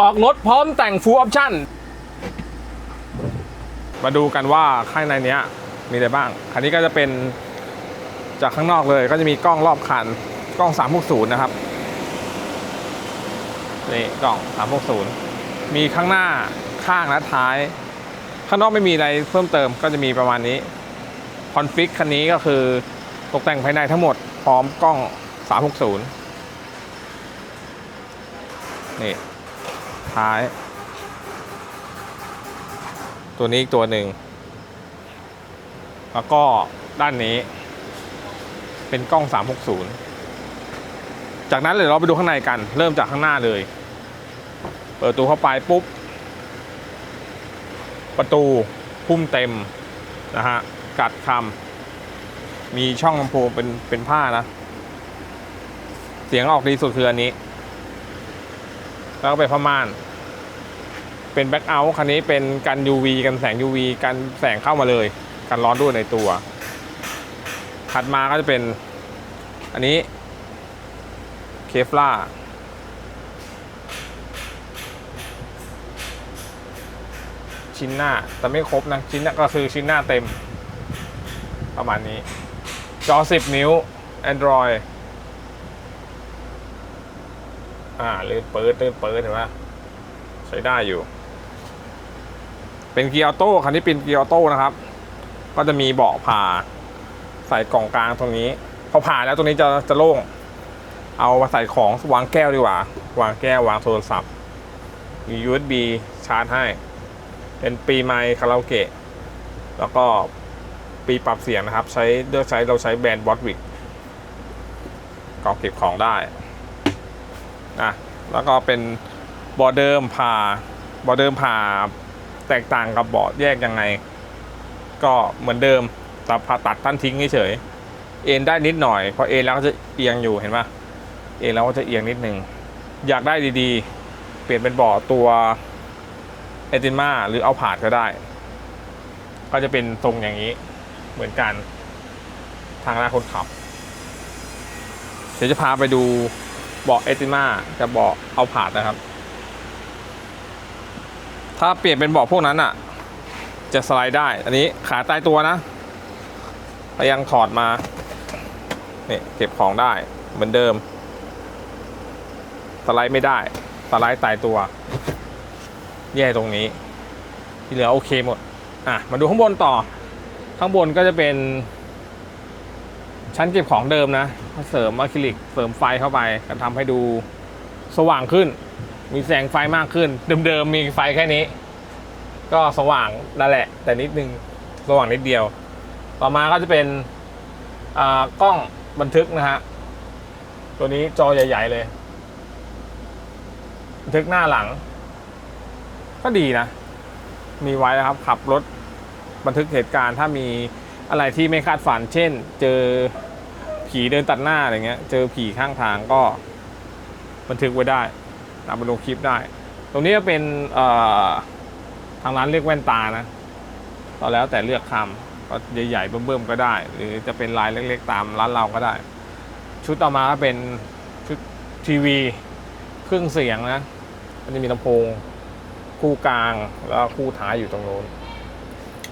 ออกรถพร้อมแต่งฟูลออปชั่นมาดูกันว่าข้างในเนี้ยมีอะไรบ้าง คันนี้ก็จะเป็นจากข้างนอกเลยก็จะมีกล้องรอบคัน กล้อง 360 นะครับ นี่กล้อง 360 มีข้างหน้าข้างและท้าย ข้างนอกไม่มีอะไรเพิ่มเติมก็จะมีประมาณนี้ คอนฟิกคันนี้ก็คือตกแต่งภายในทั้งหมดพร้อมกล้อง 360 นี่ ท้าย ตัวนี้อีกตัวหนึ่ง แล้วก็ด้านนี้ เป็นกล้อง 360 จากนั้นเลยเราไปดูข้างในกัน เริ่มจากข้างหน้าเลย เปิดประตูเข้าไปปุ๊บ ประตูพุ่มเต็มนะฮะ กัดคำมีช่องลำโพงเป็นเป็นผ้านะ เสียงออกดีสุดคืออันนี้ แล้วก็ไปนผ้าม่าน เป็นแบ็กเอาท์คันนี้เป็นกัน UV กันแสง UV กันแสงเข้ามาเลย กันร้อนด้วยในตัว ถัดมาก็จะเป็น อันนี้เคฟล่าชิ้นหน้าแต่ไม่ครบนะ ชิ้นหน้าก็คือชิ้นหน้าเต็ม ประมาณนี้ จอ 10 นิ้ว Android อ่าลื่นเปิดลื่นเปิดเห็นไหมใช้ได้อยู่ เป็นเกียร์ออโต้คันนี้เป็นเกียร์ออโต้นะครับ ก็จะมีเบาะผ่า ใส่กล่องกลางตรงนี้ พอผ่าแล้วตรงนี้จะจะโล่ง เอามาใส่ของวางแก้วดีกว่า วางแก้ววางโทรศัพท์มี USB ชาร์จให้ เป็นปีไมค์คาราโอเกะ แล้วก็ปีปรับเสียงนะครับ ใช้เลือกใช้เราใช้แบรนด์บอสวิกกล่องเก็บของได้ นะแล้วก็เป็นเบาะเดิมผ่าเบาะเดิมผ่าแตกต่างกับเบาะแยกยังไง ก็เหมือนเดิมแต่ผ่าตัดท่านทิ้งเฉยเอ็นได้นิดหน่อยเพราะเอ็นแล้วก็จะเอียงอยู่เห็นปะเอ็นแล้วก็จะเอียงนิดหนึ่งอยากได้ดีๆ เปลี่ยนเป็นเบาะตัวเอตินมาหรือเอาผาดก็ได้ ก็จะเป็นทรงอย่างนี้เหมือนกันทางหน้าคนขับ เดี๋ยวจะพาไปดู เบาะเอติมากับเบาะเอาผาดนะครับ ถ้าเปลี่ยนเป็นเบาะพวกนั้นอะ จะสไลด์ได้ อันนี้ขาใต้ตัวนะก็ยังถอดมาเนี่ยเก็บของได้เหมือนเดิม สไลด์ไม่ได้ สไลด์ตายตัว แย่ตรงนี้ ที่เหลือโอเคหมด อะ มาดูข้างบนต่อ ข้างบนก็จะเป็น ชั้นเก็บของเดิมนะเสริมอะคริลิกเสริมไฟเข้าไปก็ทำให้ดูสว่างขึ้น มีแสงไฟมากขึ้น เดิมๆมีไฟแค่นี้ ก็สว่างนั่นแหละ แต่นิดนึงสว่างนิดเดียว ต่อมาก็จะเป็นอ่ากล้องบันทึกนะฮะตัวนี้จอใหญ่ ๆ เลย บันทึกหน้าหลัง ก็ดีนะ มีไว้นะครับขับรถบันทึกเหตุการณ์ถ้ามี อะไรที่ไม่คาดฝัน เช่น เจอผีเดินตัดหน้าอะไรเงี้ย เจอผีข้างทางก็ บันทึกไว้ได้นำไปลงคลิปได้ ตรงนี้ก็เป็นทางร้านเรียกแว่นตานะก็แล้วแต่เลือกคำก็ใหญ่ๆเบิ่มๆก็ได้ หรือจะเป็นลายเล็กๆ ตามร้านเราก็ได้ ชุดต่อมาก็เป็นชุดทีวี เครื่องเสียงนะมันจะมีลำโพง คู่กลางแล้วคู่ท้ายอยู่ตรงโน้น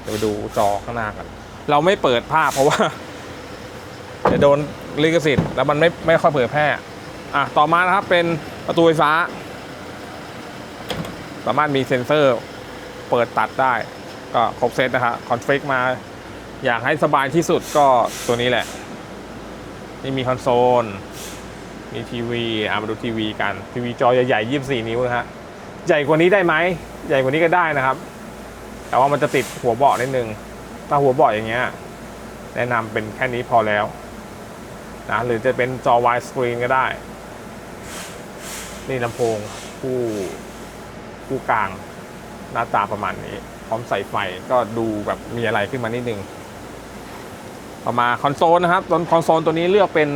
เดี๋ยวไปดูจอข้างหน้ากัน เราไม่เปิดภาพ เพราะว่าจะโดนลิขสิทธิ์แล้วมันไม่ไม่ค่อยเผยแพร่อะต่อมานะครับเป็นประตูไฟฟ้า สามารถมีเซ็นเซอร์เปิดตัดได้ ก็ครบเซตนะครับคอนฟิกมาอยากให้สบายที่สุดก็ตัวนี้แหละ นี่มีคอนโซล มีทีวีอะมาดูทีวีกัน ทีวีจอใหญ่ๆ24 นิ้วนะฮะใหญ่กว่านี้ได้ไหม ใหญ่กว่านี้ก็ได้นะครับ แต่ว่ามันจะติดหัวเบาะนิดนึง ถ้าหัวเบาะอย่างเงี้ยแนะนำเป็นแค่นี้พอแล้วนะหรือจะเป็นจอ wide screen ก็ได้ นี่ลำโพงคู่คู่กลางหน้าตาประมาณนี้ พร้อมใส่ไฟก็ดูแบบมีอะไรขึ้นมานิดนึงต่อมาคอนโซลนะครับตอนคอนโซลตัวนี้เลือกเป็น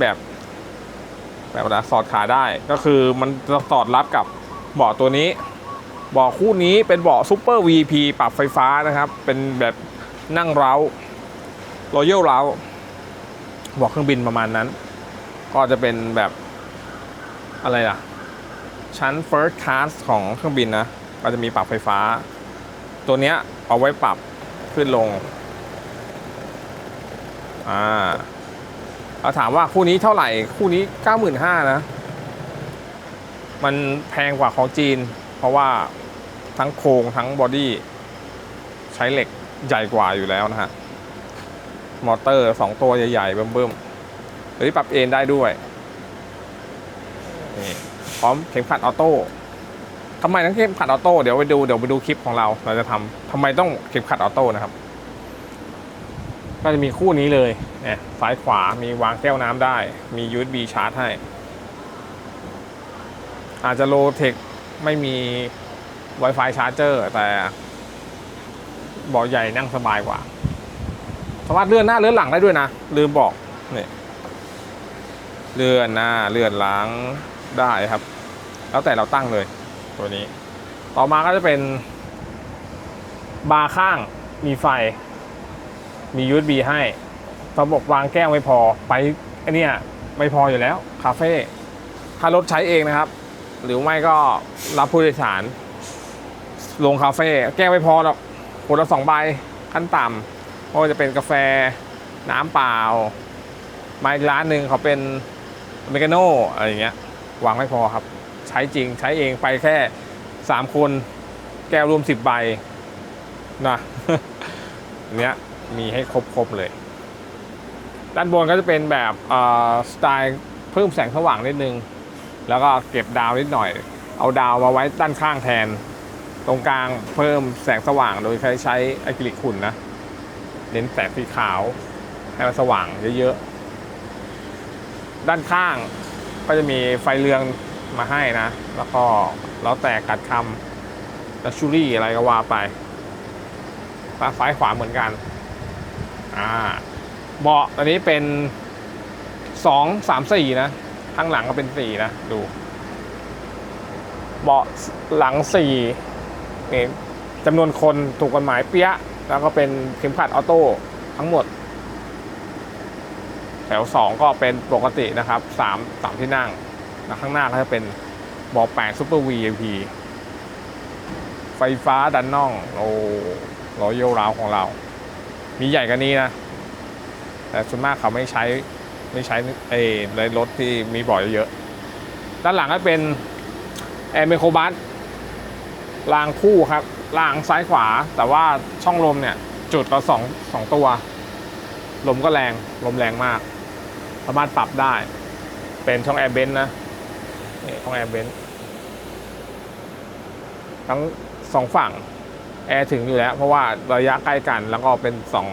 แบบแบบว่าสอดขาได้ก็คือมันจะสอดรับกับเบาะตัวนี้เบาะคู่นี้เป็นเบาะซูเปอร์ VP ปรับไฟฟ้านะครับ เป็นแบบ นั่งเร้ารอยัลเร้าบาะเครื่องบินประมาณนั้น ก็จะเป็นแบบอะไรล่ะ ชั้น first class ของเครื่องบินนะ ก็จะมีปรับไฟฟ้า ตัวเนี้ยเอาไว้ปรับขึ้นลง อ่าเราถามว่าคู่นี้เท่าไหร่ คู่นี้ 95,000นะ มันแพงกว่าของจีน เพราะว่าทั้งโครงทั้งบอดี้ใช้เหล็ก ใหญ่กว่าอยู่แล้วนะฮะ มอเตอร์2ตัวใหญ่ๆเบิ่มๆหรือปรับเอนได้ด้วยนี่พร้อมเข็มขัดออโต้ทำไมต้องเข็มขัดออโต้เดี๋ยวไปดูเดี๋ยวไปดูคลิปของเรา เราจะทำทำไมต้องเข็มขัดออโต้นะครับ ก็จะมีคู่นี้เลยเนี่ยซ้ายขวามีวางแก้วน้ำได้ มี USB ชาร์จให้ อาจจะโลเทคไม่มี Wi-Fi ชาร์เจอร์แต่ เบาะใหญ่นั่งสบายกว่า สามารถเลื่อนหน้าเลื่อนหลังได้ด้วยนะลืมบอกนี่เลื่อนหน้าเลื่อนหลังได้ครับ แล้วแต่เราตั้งเลย ตัวนี้ ต่อมาก็จะเป็น บาร์ข้างมีไฟ มี USB ให้ระบบวางแก้วไม่พอไปไอเนี่ยไม่พออยู่แล้ว คาเฟ่ถ้ารถใช้เองนะครับ หรือไม่ก็รับผู้โดยสารลงคาเฟ่แก้วไม่พอหรอก คนละสองใบขั้นต่ำเพราะว่าจะเป็นกาแฟน้ำเปล่า มาอีกร้านหนึ่งเขาเป็นเมกาโน่อะไรอย่างเงี้ยวางไม่พอครับ ใช้จริงใช้เองไปแค่ 3 คน แก้วรวม 10 ใบนะอันเนี้ยมีให้ครบๆเลย ด้านบนก็จะเป็นแบบสไตล์เพิ่มแสงสว่างนิดนึง แล้วก็เก็บดาวนิดหน่อย เอาดาวมาไว้ด้านข้างแทน ตรงกลางเพิ่มแสงสว่างโดยใช้ใช้อะคริลิกขุ่นนะเน้นแสงสีขาวให้มันสว่างเยอะๆ ด้านข้างก็จะมีไฟเรืองมาให้นะ แล้วก็แล้วแต่กัดคำลักชูรี่อะไรก็ว่าไปซ้ายขวาเหมือนกันอ่าเบาะตอนนี้เป็นสองสามสี่นะข้างหลังก็เป็นสี่นะ ดู เบาะหลังสี่ นี่จำนวนคนถูกกฎหมายเปี้ยะแล้วก็เป็นเข็มขัดออโต้ทั้งหมด แถวสองก็เป็นปกตินะครับสามสามที่นั่งแล้วข้างหน้าก็จะเป็นบาะแปดซูเปอร์ VIP ไฟฟ้าดันน่องโอ้รอยโยราวของเรา มีใหญ่กว่านี้นะ แต่ส่วนมากเขาไม่ใช้ไม่ใช้เอในรถที่มีเบาะเยอะ ด้านหลังก็เป็นแอร์เมโครบัส รางคู่ครับรางซ้ายขวา แต่ว่าช่องลมเนี่ย จุดละสองสองตัว ลมก็แรง ลมแรงมาก สามารถปรับได้ เป็นช่องแอร์เบนนะนี่ช่องแอร์เบนทั้งสองฝั่งแอร์ถึงอยู่แล้ว เพราะว่าระยะใกล้กันแล้วก็เป็นสอง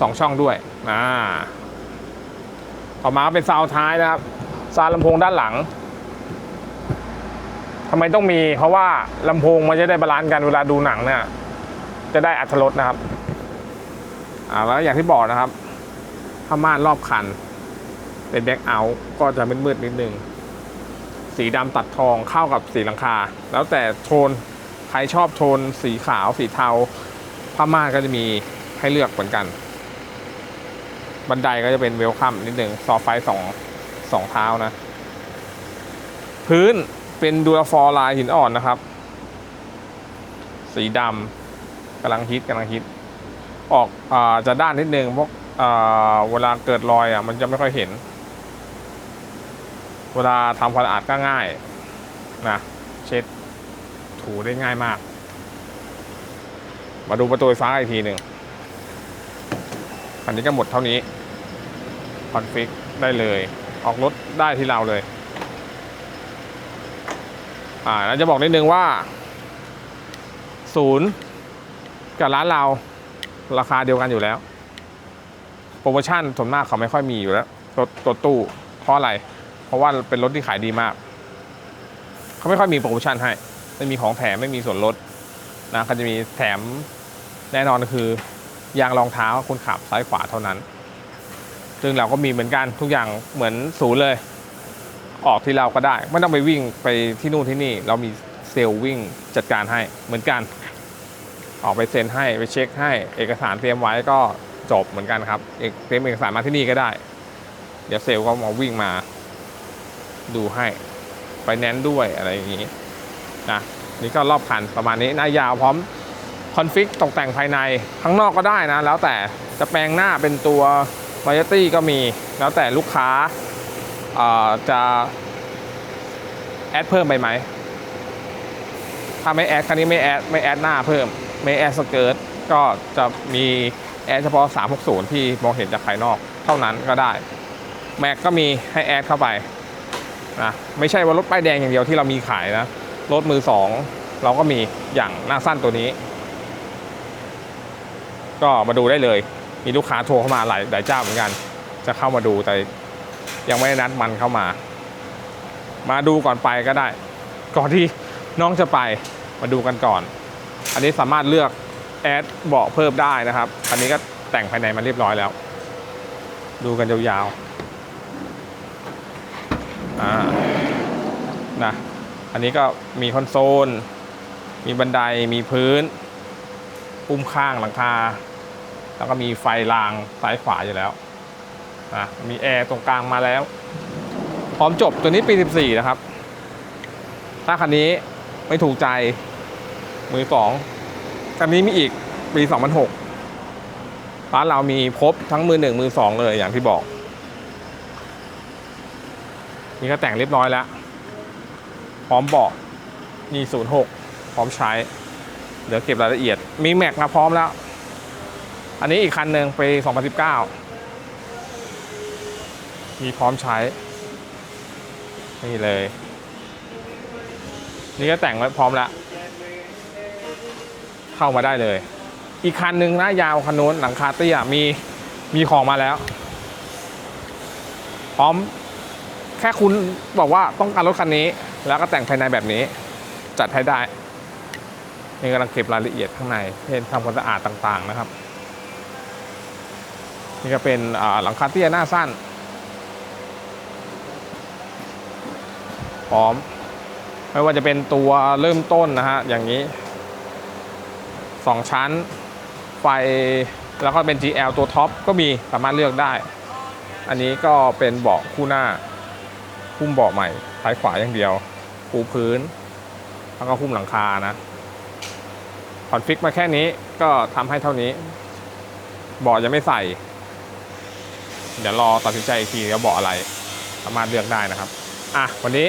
สองช่องด้วยอ่าต่อมาเป็นซาวท้ายนะครับซาวลำโพงด้านหลัง ทำไมต้องมี เพราะว่าลำโพงมันจะได้บาลานซ์กันเวลาดูหนังเนี่ยจะได้อัตรสนะครับ อ่าแล้วอย่างที่บอกนะครับผ้าม่านรอบคัน เป็นแบ็กเอาท์ก็จะมืดๆนิดนึง สีดำตัดทองเข้ากับสีหลังคา แล้วแต่โทนใครชอบโทนสีขาวสีเทาผ้าม่านก็จะมีให้เลือกเหมือนกัน บันไดก็จะเป็นเวลคัมนิดหนึ่งซอไฟสองสองเท้านะ พื้น เป็นดูราฟอร์ลายหินอ่อนนะครับ สีดำกำลังฮิตกำลังฮิต ออกอาจะด้านนิดนึงเพราะอ่าเวลาเกิดรอยอะมันจะไม่ค่อยเห็น เวลาทำความสะอาดก็ง่ายนะเช็ดถูได้ง่ายมาก มาดูประตูไฟฟ้าอีกทีหนึ่งอันนี้ก็หมดเท่านี้คอนฟิกได้เลย ออกรถได้ที่เราเลย อ่าจะบอกนิดนึงว่า ศูนย์กับร้านเราราคาเดียวกันอยู่แล้ว โปรโมชั่นส่วนมากเขาไม่ค่อยมีอยู่แล้วรถรถตู้เพราะอะไร เพราะว่าเป็นรถที่ขายดีมาก เขาไม่ค่อยมีโปรโมชั่นให้ ไม่มีของแถมไม่มีส่วนลดนะเขาจะมีแถมแน่นอนก็คือยางรองเท้าคนขับซ้ายขวาเท่านั้น ซึ่งเราก็มีเหมือนกันทุกอย่างเหมือนศูนย์เลย ออกที่เราก็ได้ ไม่ต้องไปวิ่งไปที่นู่นที่นี่ เรามีเซลล์วิ่งจัดการให้เหมือนกัน ออกไปเซ็นให้ไปเช็คให้เอกสารเตรียมไว้ก็จบเหมือนกันครับเอกเตรียมเอกสารมาที่นี่ก็ได้ เดี๋ยวเซลล์ก็มาวิ่งมา ดูให้ไปแนนซ์ด้วยอะไรอย่างนี้นะนี่ก็รอบคันประมาณนี้หน้ายาวพร้อมคอนฟิกตกแต่งภายในข้างนอกก็ได้นะ แล้วแต่จะแปลงหน้าเป็นตัวมายตี้ก็มี แล้วแต่ลูกค้า จะแอดเพิ่มไปไหม ถ้าไม่แอดคันนี้ไม่แอดไม่แอดหน้าเพิ่ม ไม่แอดสเกิร์ตก็จะมีแอดเฉพาะ 360 ที่มองเห็นจากภายนอกเท่านั้นก็ได้ แม็กก็มีให้แอดเข้าไปนะไม่ใช่ว่ารถป้ายแดงอย่างเดียวที่เรามีขายนะ รถมือสองเราก็มีอย่างหน้าสั้นตัวนี้ ก็มาดูได้เลย มีลูกค้าโทรเข้ามาหลายหลายเจ้าเหมือนกัน จะเข้ามาดูแต่ ยังไม่ได้นัดมันเข้ามา มาดูก่อนไปก็ได้ ก่อนที่น้องจะไปมาดูกันก่อน อันนี้สามารถเลือกแอดเบาะเพิ่มได้นะครับ อันนี้ก็แต่งภายในมาเรียบร้อยแล้ว ดูกันยาวๆอ่านะอันนี้ก็มีคอนโซล มีบันได มีพื้น ปุ้มข้างหลังคา แล้วก็มีไฟรางซ้ายขวาอยู่แล้ว นะมีแอร์ตรงกลางมาแล้ว พร้อมจบตัวนี้ปี 14 นะครับ ถ้าคันนี้ไม่ถูกใจ มือสองคันนี้มีอีกปี 2006ร้านเรามีครบทั้งมือหนึ่งมือสองเลยอย่างที่บอก นี่ก็แต่งเรียบร้อยแล้ว พร้อมเบาะมี06 พร้อมใช้ เดี๋ยวเก็บรายละเอียด มีแม็กมาพร้อมแล้ว อันนี้อีกคันหนึ่งปี 2019 มีพร้อมใช้ นี่เลย นี่ก็แต่งไว้พร้อมแล้วเข้ามาได้เลย อีกคันหนึ่งนะยาวคันนู้นหลังคาเตี้ยมีมีของมาแล้ว พร้อม แค่คุณบอกว่าต้องการรถคันนี้ แล้วก็แต่งภายในแบบนี้ จัดให้ได้นี่กำลังเก็บรายละเอียดข้างในเช่นทำความสะอาดต่างๆนะครับ นี่ก็เป็นหลังคาเตี้ยหน้าสั้น พร้อม ไม่ว่าจะเป็นตัวเริ่มต้นนะฮะ อย่างนี้สองชั้น ไฟแล้วก็เป็น GL ตัวท็อปก็มีสามารถเลือกได้ อันนี้ก็เป็นเบาะคู่หน้าหุ้มเบาะใหม่ท้ายขวาอย่างเดียวปูพื้น แล้วก็หุ้มหลังคานะคอนฟิกมาแค่นี้ก็ทำให้เท่านี้เบาะยังไม่ใส่ เดี๋ยวรอตัดสินใจอีกทีว่าเบาะอะไร สามารถเลือกได้นะครับ อะ วันนี้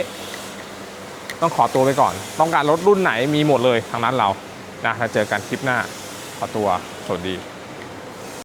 ต้องขอตัวไปก่อน ต้องการรถรุ่นไหนมีหมดเลยทางร้านเรานะแล้วเจอกันคลิปหน้าขอตัวสวัสดี